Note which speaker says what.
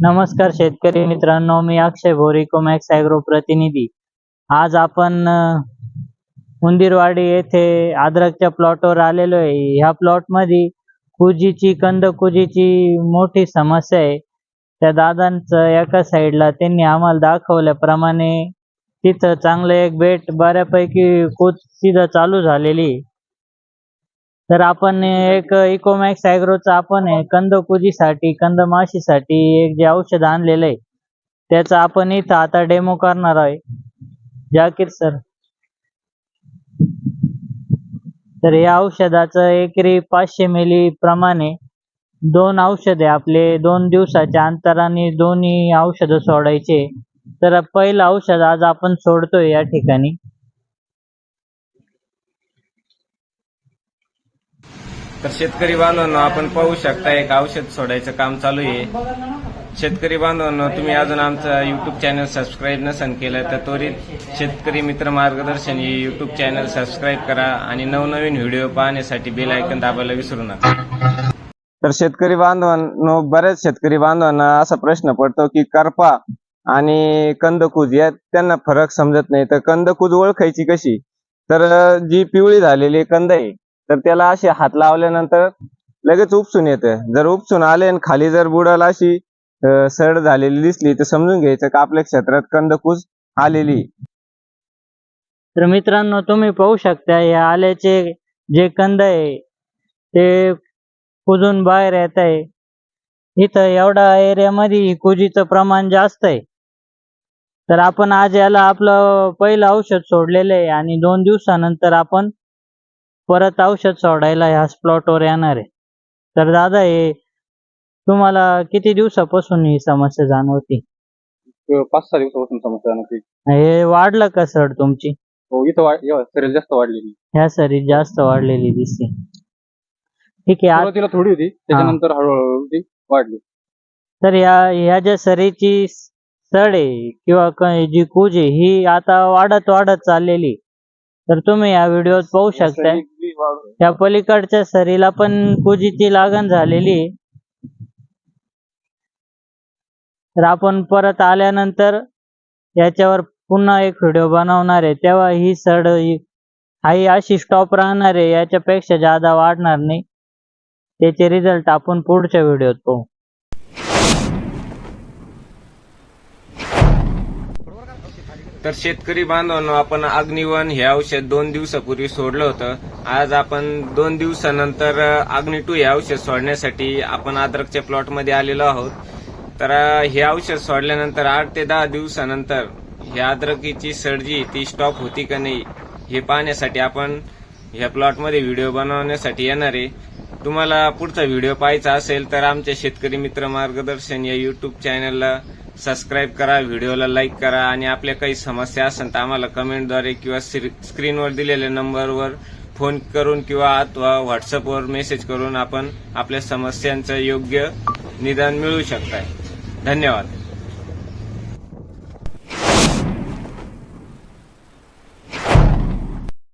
Speaker 1: नमस्कार शेतकरी मित्रांनो मी अक्षय भोरी एक्स ॲग्रो प्रतिनिधी. आज आपण उंदीरवाडी येथे आद्रकच्या प्लॉटवर आलेलो आहे. ह्या प्लॉटमध्ये कुजीची कंद कुजीची मोठी समस्या आहे. त्या दादांचं एका साईडला त्यांनी आम्हाला दाखवल्याप्रमाणे तिथं चांगलं एक बेट बऱ्यापैकी कुज तिथं चालू झालेली आहे. तर आपण एक इकोमॅक्स ॲग्रोचं आपण आहे कंद कुजीसाठी कंद माशीसाठी एक जे औषध आणलेलं आहे त्याचा आपण इथं आता डेमो करणार आहे. जाकीर सर तर या औषधाचं एकरी पाचशे मिली प्रमाणे दोन औषधे आपले दोन दिवसाच्या अंतराने दोन्ही औषधं सोडायचे. तर पहिलं औषध आज आपण सोडतोय या ठिकाणी.
Speaker 2: तर शेतकरी बांधवांनो आपण पाहू शकता एक औषध सोडायचं काम चालू आहे. शेतकरी बांधवांनो तुम्ही अजून आमचं युट्यूब चॅनल सबस्क्राईब नसन केलं तर त्वरित शेतकरी मित्र मार्गदर्शन हे युट्यूब चॅनल सबस्क्राईब करा आणि नवनवीन व्हिडिओ पाहण्यासाठी बेल आयकन दाबायला विसरू नका. तर शेतकरी बांधवांनो बऱ्याच शेतकरी बांधवांना असा प्रश्न पडतो की करपा आणि कंदकूज यात त्यांना फरक समजत नाही. तर कंदकूज ओळखायची कशी? तर जी पिवळी झालेली कंद आहे तर त्याला असे हात लावल्यानंतर लगेच उपसून येतं. जर उपसून आले आणि खाली जर बुडाला अशी अं, सड झालेली दिसली तर समजून घ्यायचं का आपल्या क्षेत्रात कंदकूस आलेली.
Speaker 1: तर मित्रांनो तुम्ही पाहू शकता या आल्याचे जे कंद आहे ते कुजून बाहेर येत आहे. इथं एवढा एरियामध्ये कुजीचं प्रमाण जास्त आहे. तर आपण आज याला आपलं पहिलं औषध सोडलेलं आहे आणि दोन दिवसानंतर आपण परत औषध सोडायला ह्याच प्लॉटवर येणार आहे. तर दादा हे तुम्हाला किती दिवसापासून ही समस्या जाणवती?
Speaker 3: पाच सहा दिवसापासून समस्या नक्की
Speaker 1: हे वाढलं का सर तुमची?
Speaker 3: हो इथं वाढ एवढं सरेल जास्त वाढलेली.
Speaker 1: ह्या सरी जास्त वाढलेली दिसते. ठीक आहे
Speaker 3: सुरुवातीला थोडी होती त्याच्यानंतर हळूहळू ती वाढली.
Speaker 1: तर या ह्या ज्या सरीची सड आहे किंवा क- जी कूज आहे ही आता वाढत वाढत चाललेली तर तुम्ही या व्हिडिओत पाहू शकता
Speaker 3: सरी
Speaker 1: त्या पलीकडच्या सरीला पण कुजीची लागण झालेली. आहे. तर आपण परत आल्यानंतर याच्यावर पुन्हा एक व्हिडिओ बनवणार आहे. तेव्हा ही सड ही अशी स्टॉप राहणार आहे याच्यापेक्षा जादा वाढणार नाही. त्याचे रिझल्ट आपण पुढच्या व्हिडिओत पाहू.
Speaker 2: तर शेतकरी बांधवांनो आपण अग्निवन हे औषध दोन दिवसापूर्वी सोडलं होतं. आज आपण दोन दिवसानंतर अग्नि टू हे औषध सोडण्यासाठी आपण अद्रकच्या प्लॉटमध्ये आलेलो आहोत. तर हे औषध सोडल्यानंतर आठ ते दहा दिवसानंतर हे अद्रकीची सर्जी ती स्टॉप होती का नाही हे पाहण्यासाठी आपण ह्या प्लॉटमध्ये व्हिडिओ बनवण्यासाठी येणार आहे. तुम्हाला पुढचा व्हिडिओ पाहायचा असेल तर आमच्या शेतकरी मित्र मार्गदर्शन या युट्यूब चॅनलला सबस्क्राईब करा व्हिडिओला लाईक करा आणि आपल्या काही समस्या असेल तर आम्हाला कमेंटद्वारे किंवा स्क्रीनवर दिलेल्या नंबरवर फोन करून किंवा अथवा व्हॉट्सअपवर मेसेज करून आपण आपल्या समस्यांचं योग्य निदान मिळू शकताय. धन्यवाद.